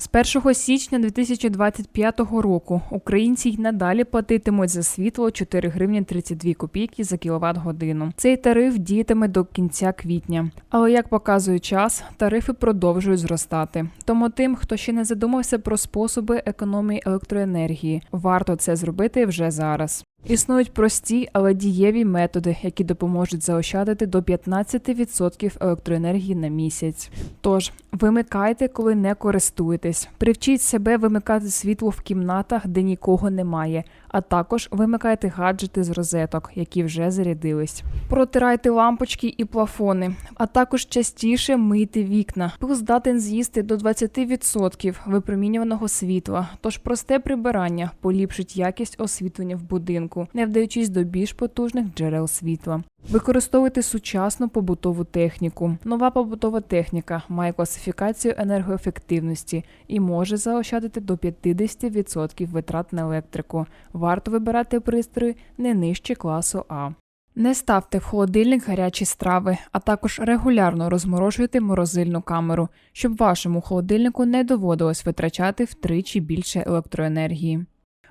З 1 січня 2025 року українці й надалі платитимуть за світло 4 гривні 32 копійки за кіловат годину. Цей тариф діятиме до кінця квітня. Але як показує час, тарифи продовжують зростати. Тому тим, хто ще не задумався про способи економії електроенергії, варто це зробити вже зараз. Існують прості, але дієві методи, які допоможуть заощадити до 15% електроенергії на місяць. Тож вимикайте, коли не користуєтесь. Привчіть себе вимикати світло в кімнатах, де нікого немає, а також вимикайте гаджети з розеток, які вже зарядились. Протирайте лампочки і плафони, а також частіше мийте вікна. Пил здатен з'їсти до 20% випромінюваного світла. Тож просте прибирання поліпшить якість освітлення в будинку, не вдаючись до більш потужних джерел світла. Використовуйте сучасну побутову техніку. Нова побутова техніка має класифікацію енергоефективності і може заощадити до 50% витрат на електрику. Варто вибирати пристрої не нижче класу А. Не ставте в холодильник гарячі страви, а також регулярно розморожуйте морозильну камеру, щоб вашому холодильнику не доводилось витрачати втричі більше електроенергії.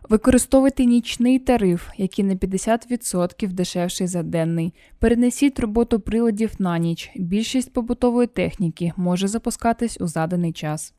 Використовуйте нічний тариф, який на 50% дешевший за денний. Перенесіть роботу приладів на ніч. Більшість побутової техніки може запускатись у заданий час.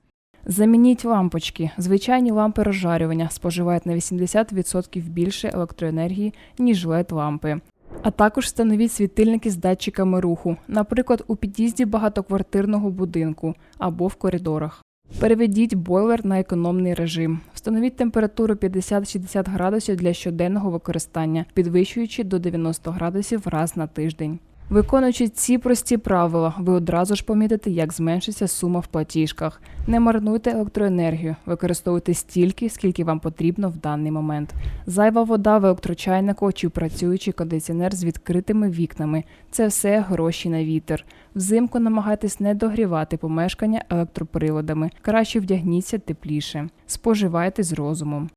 Замініть лампочки. Звичайні лампи розжарювання споживають на 80% більше електроенергії, ніж led лампи. А також встановіть світильники з датчиками руху, наприклад, у під'їзді багатоквартирного будинку або в коридорах. Переведіть бойлер на економний режим. Встановіть температуру 50-60 градусів для щоденного використання, підвищуючи до 90 градусів раз на тиждень. Виконуючи ці прості правила, ви одразу ж помітите, як зменшиться сума в платіжках. Не марнуйте електроенергію, використовуйте стільки, скільки вам потрібно в даний момент. Зайва вода в електрочайнику чи працюючий кондиціонер з відкритими вікнами це все гроші на вітер. Взимку намагайтесь не догрівати помешкання електроприладами. Краще вдягніться тепліше. Споживайте з розумом.